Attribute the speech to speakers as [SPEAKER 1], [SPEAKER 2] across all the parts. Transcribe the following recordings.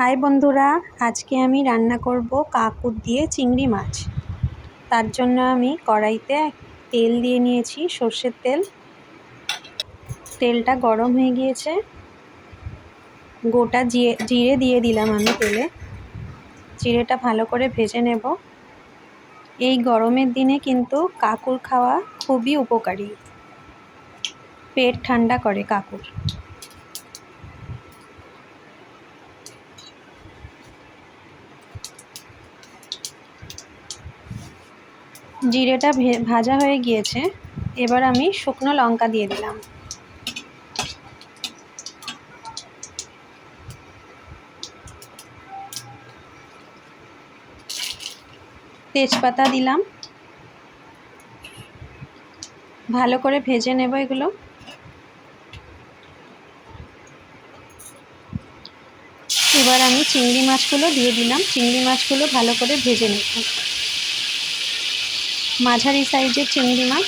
[SPEAKER 1] High বন্ধুরা, আজকে আমি রান্না করব কাকুর দিয়ে চিংড়ি মাছ। তার জন্য আমি কড়াইতে তেল দিয়ে নিয়েছি সর্ষের তেল। তেলটা গরম হয়ে গিয়েছে। গোটা জিরে জিরে দিয়ে দিলাম আমি তেলে। জিরেটা ভালো করে ভেজে নেব। এই গরমের দিনে কিন্তু কাকুর খাওয়া খুবই উপকারী। পেট ঠান্ডা করে কাকুর। জিরেটা ভাজা হয়ে গিয়েছে। এবার আমি শুকনো লঙ্কা দিয়ে দিলাম। তেজপাতা দিলাম। ভালো করে ভেজে নেব এগুলো। এবার আমি চিংড়ি মাছগুলো দিয়ে দিলাম। চিংড়ি মাছগুলো ভালো করে ভেজে নেব মাঝারি সাইজের চিংড়ি মাছ।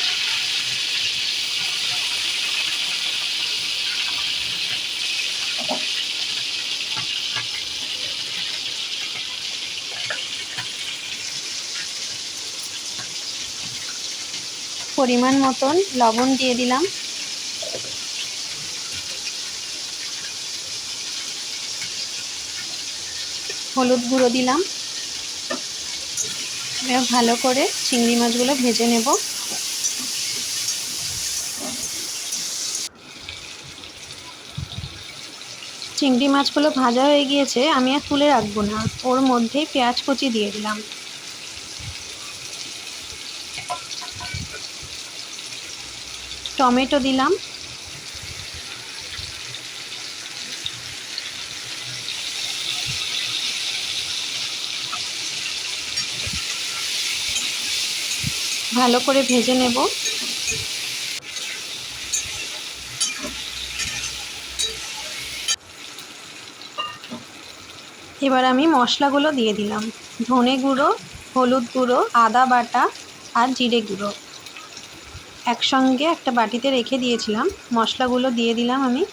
[SPEAKER 1] পরিমাণ মতন লবণ দিয়ে দিলাম। হলুদ গুঁড়ো দিলাম। ভালো করে চিংড়ি মাছগুলো ভেজে নেব। চিংড়ি মাছগুলো ভাজা হয়ে গিয়েছে, আমি আর তুলে রাখব না। ওর মধ্যেই পেঁয়াজ কুচি দিয়ে দিলাম। টমেটো দিলাম। ভালো করে ভেজে নেব। এবার আমি মশলাগুলো দিয়ে দিলাম। ধনে গুঁড়ো, হলুদ গুঁড়ো, আদা বাটা আর জিরে গুঁড়ো। একসঙ্গে একটা বাটিতে রেখে দিয়েছিলাম। মশলাগুলো দিয়ে দিলাম আমি।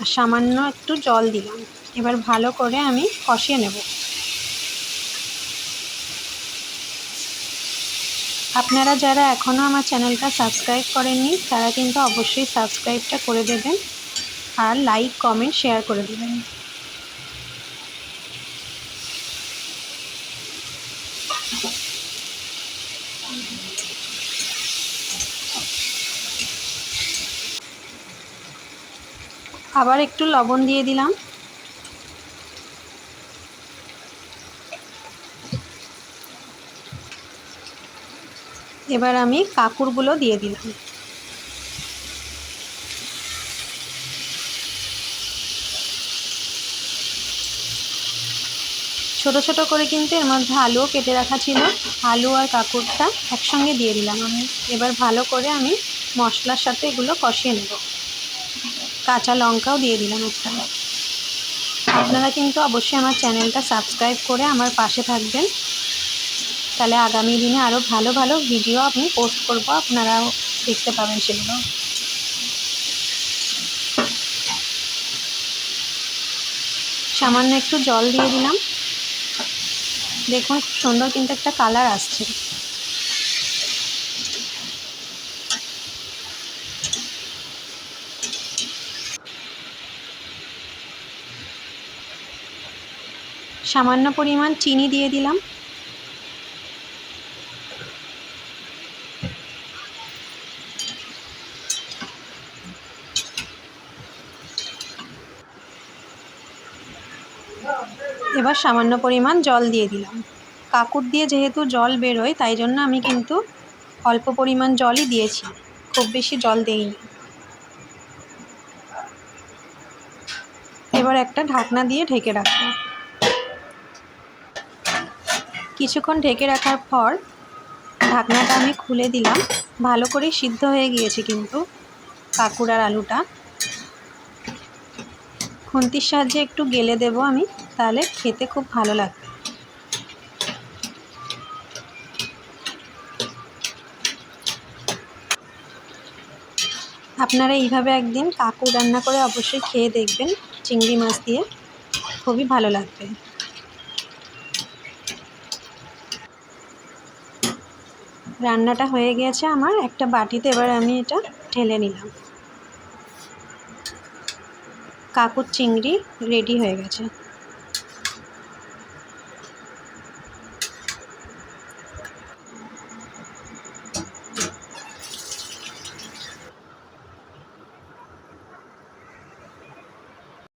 [SPEAKER 1] আর সামান্য একটু জল দিলাম। এবার ভালো করে আমি কষিয়ে নেব। আপনারা যারা এখনও আমার চ্যানেলটা সাবস্ক্রাইব করেননি, তারা কিন্তু অবশ্যই সাবস্ক্রাইবটা করে দেবেন আর লাইক, কমেন্ট, শেয়ার করে দেবেন। আবার একটু লবণ দিয়ে দিলাম। এবার আমি কাকুরগুলো দিয়ে দিলাম। ছোট ছোট করে কিন্তু এর মধ্যে আলুও কেটে রাখা ছিল। আলু আর কাকুরটা একসঙ্গে দিয়ে দিলাম আমি। এবার ভালো করে আমি মশলার সাথে এগুলো কষিয়ে নেব। কাঁচা লঙ্কাও দিয়ে দিলাম একটা। আপনারা কিন্তু অবশ্যই আমার চ্যানেলটা সাবস্ক্রাইব করে আমার পাশে থাকবেন। তাহলে আগামী দিনে আরও ভালো ভালো ভিডিও আমি পোস্ট করব, আপনারাও দেখতে পাবেন সেগুলো। সামান্য একটু জল দিয়ে দিলাম। দেখুন খুব সুন্দর কিন্তু একটা কালার আসছে। সামান্য পরিমাণ চিনি দিয়ে দিলাম। এবার সামান্য পরিমাণ জল দিয়ে দিলাম। কাকুর দিয়ে যেহেতু জল বেরোয়, তাই জন্য আমি কিন্তু অল্প পরিমাণ জলই দিয়েছি। খুব বেশি জল দেইনি। এবার একটা ঢাকনা দিয়ে ঢেকে রাখব। কিছুক্ষণ ঢেকে রাখার পর ঢাকনাটা আমি খুলে দিলাম। ভালো করে সিদ্ধ হয়ে গিয়েছে কিন্তু কাকুর আর আলুটা। খুন্তির সাহায্যে একটু গেলে দেব আমি। তাহলে খেতে খুব ভালো লাগবে। আপনারা এইভাবে একদিন কাকু রান্না করে অবশ্যই খেয়ে দেখবেন, চিংড়ি মাছ দিয়ে। খুবই ভালো লাগবে। রান্নাটা হয়ে গিয়েছে আমার, একটা বাটিতে এবার আমি এটা ঢেলে নিলাম। কাকুর চিংড়ি রেডি হয়ে গেছে।